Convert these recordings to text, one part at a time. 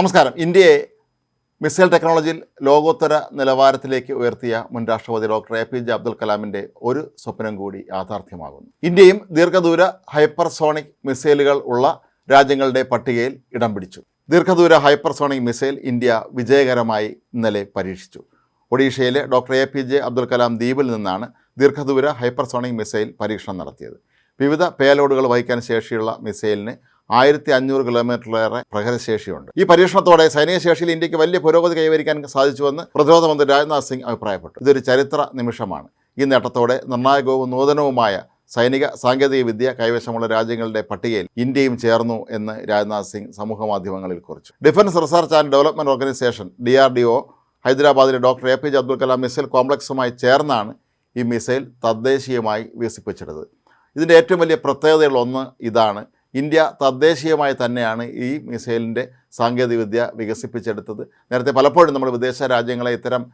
നമസ്കാരം. ഇന്ത്യയെ മിസൈൽ ടെക്നോളജിയിൽ ലോകോത്തര നിലവാരത്തിലേക്ക് ഉയർത്തിയ മുൻ രാഷ്ട്രപതി doctor A P J Abdul കലാമിന്റെ ഒരു സ്വപ്നം കൂടി യാഥാർത്ഥ്യമാകുന്നു. ഇന്ത്യയും ദീർഘദൂര ഹൈപ്പർസോണിക് മിസൈലുകൾ ഉള്ള രാജ്യങ്ങളുടെ പട്ടികയിൽ ഇടം പിടിച്ചു. ദീർഘദൂര ഹൈപ്പർസോണിക് മിസൈൽ ഇന്ത്യ വിജയകരമായി ഇന്നലെ പരീക്ഷിച്ചു. ഒഡീഷയിലെ doctor A P J Abdul Kalam ദ്വീപിൽ നിന്നാണ് ദീർഘദൂര ഹൈപ്പർസോണിക് മിസൈൽ പരീക്ഷണം നടത്തിയത്. വിവിധ പേലോഡുകൾ വഹിക്കാൻ ശേഷിയുള്ള മിസൈലിന് ആയിരത്തി അഞ്ഞൂറ് കിലോമീറ്ററിലേറെ പ്രഹരശേഷിയുണ്ട്. ഈ പരീക്ഷണത്തോടെ സൈനിക ശേഷിയിൽ ഇന്ത്യയ്ക്ക് വലിയ പുരോഗതി കൈവരിക്കാൻ സാധിച്ചുവെന്ന് പ്രതിരോധ മന്ത്രി രാജ്നാഥ് സിംഗ് അഭിപ്രായപ്പെട്ടു. ഇതൊരു ചരിത്ര നിമിഷമാണ്. ഈ നേട്ടത്തോടെ നിർണായകവും നൂതനവുമായ സൈനിക സാങ്കേതിക വിദ്യ കൈവശമുള്ള രാജ്യങ്ങളുടെ പട്ടികയിൽ ഇന്ത്യയും ചേർന്നു എന്ന് രാജ്നാഥ് സിംഗ് സമൂഹ മാധ്യമങ്ങളിൽ കുറിച്ചു. Defence research and development organisation D R D O ഹൈദരാബാദിലെ doctor A P J Abdul Kalam missile കോംപ്ലക്സുമായി ചേർന്നാണ് ഈ മിസൈൽ തദ്ദേശീയമായി വികസിപ്പിച്ചെടുത്തത്. ഇതിന്റെ ഏറ്റവും വലിയ പ്രത്യേകതയുള്ള ഒന്ന് ഇതാണ്. ഇന്ത്യ തദ്ദേശീയമായി തന്നെയാണ് ഈ മിസൈലിന്റെ സാങ്കേതികവിദ്യ വികസിപ്പിച്ചെടുത്തത്. നേരത്തെ പലപ്പോഴും നമ്മൾ വിദേശ രാജ്യങ്ങളെ ഇത്തരം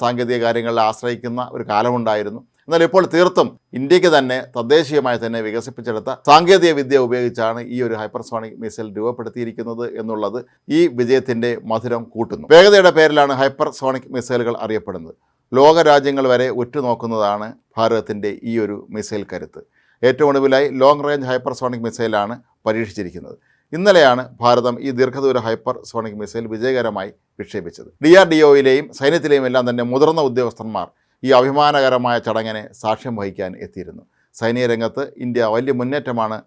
സാങ്കേതിക കാര്യങ്ങളിൽ ആശ്രയിക്കുന്ന ഒരു കാലമുണ്ടായിരുന്നു. എന്നാൽ ഇപ്പോൾ തീർത്തും ഇന്ത്യയ്ക്ക് തന്നെ തദ്ദേശീയമായി തന്നെ വികസിപ്പിച്ചെടുത്ത സാങ്കേതിക വിദ്യ ഉപയോഗിച്ചാണ് ഈ ഒരു ഹൈപ്പർസോണിക് മിസൈൽ രൂപപ്പെടുത്തിയിരിക്കുന്നത് എന്നുള്ളത് ഈ വിജയത്തിന്റെ മധുരം കൂട്ടുന്നു. വേഗതയുടെ പേരിലാണ് ഹൈപ്പർസോണിക് മിസൈലുകൾ അറിയപ്പെടുന്നത്. ലോകരാജ്യങ്ങൾ വരെ ഉറ്റുനോക്കുന്നതാണ് ഭാരതത്തിന്റെ ഈ ഒരു മിസൈൽ കരുത്ത്. ഏറ്റവും ഒടുവിലായി ലോങ് റേഞ്ച് ഹൈപ്പർസോണിക് മിസൈലാണ് പരീക്ഷിച്ചിരിക്കുന്നത്. ഇന്നലെയാണ് ഭാരതം ഈ ദീർഘദൂര ഹൈപ്പർ സോണിക് മിസൈൽ വിജയകരമായി വിക്ഷേപിച്ചത്. ഡി ആർ ഡി ഒയിലെയും സൈന്യത്തിലെയും എല്ലാം തന്നെ മുതിർന്ന ഉദ്യോഗസ്ഥന്മാർ ഈ അഭിമാനകരമായ ചടങ്ങിനെ സാക്ഷ്യം വഹിക്കാൻ എത്തിയിരുന്നു. സൈനിക രംഗത്ത് ഇന്ത്യ വലിയ മുന്നേറ്റമാണ്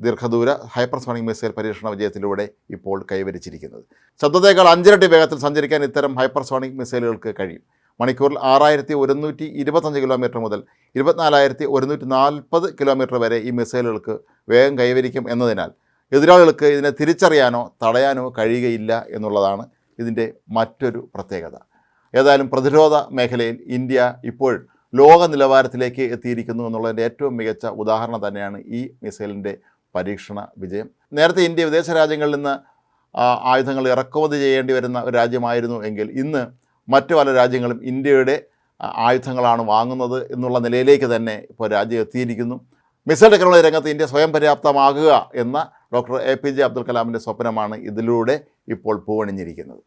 ദീർഘദൂര ഹൈപ്പർസോണിക് മിസൈൽ പരീക്ഷണ വിജയത്തിലൂടെ ഇപ്പോൾ കൈവരിച്ചിരിക്കുന്നത്. ശബ്ദത്തേക്കാൾ അഞ്ചിരട്ടി വേഗത്തിൽ സഞ്ചരിക്കാൻ ഇത്തരം ഹൈപ്പർസോണിക് മിസൈലുകൾക്ക് കഴിയും. മണിക്കൂറിൽ ആറായിരത്തി ഒരുന്നൂറ്റി ഇരുപത്തഞ്ച് കിലോമീറ്റർ മുതൽ ഇരുപത്തിനാലായിരത്തി ഒരുന്നൂറ്റി നാൽപ്പത് കിലോമീറ്റർ വരെ ഈ മിസൈലുകൾക്ക് വേഗം കൈവരിക്കും എന്നതിനാൽ എതിരാളികൾക്ക് ഇതിനെ തിരിച്ചറിയാനോ തടയാനോ കഴിയുകയില്ല എന്നുള്ളതാണ് ഇതിന്റെ മറ്റൊരു പ്രത്യേകത. ഏതായാലും പ്രതിരോധ മേഖലയിൽ ഇന്ത്യ ഇപ്പോൾ ലോക നിലവാരത്തിലേക്ക് എത്തിയിരിക്കുന്നു എന്നുള്ളതിന്റെ ഏറ്റവും മികച്ച ഉദാഹരണം തന്നെയാണ് ഈ മിസൈലിന്റെ പരീക്ഷണ വിജയം. നേരത്തെ ഇന്ത്യ വിദേശ രാജ്യങ്ങളിൽ നിന്ന് ആയുധങ്ങൾ ഇറക്കുമതി ചെയ്യേണ്ടി വരുന്ന ഒരു രാജ്യമായിരുന്നു എങ്കിൽ ഇന്ന് മറ്റു പല രാജ്യങ്ങളും ഇന്ത്യയുടെ ആയുധങ്ങളാണ് വാങ്ങുന്നത് എന്നുള്ള നിലയിലേക്ക് തന്നെ ഇപ്പോൾ രാജ്യം എത്തിയിരിക്കുന്നു. മിസൈൽ ടെക്നോളജി രംഗത്ത് ഇന്ത്യ സ്വയം പര്യാപ്തമാകുക എന്ന doctor A P J Abdul കലാമിന്റെ സ്വപ്നമാണ് ഇതിലൂടെ ഇപ്പോൾ പൂവണിഞ്ഞിരിക്കുന്നത്.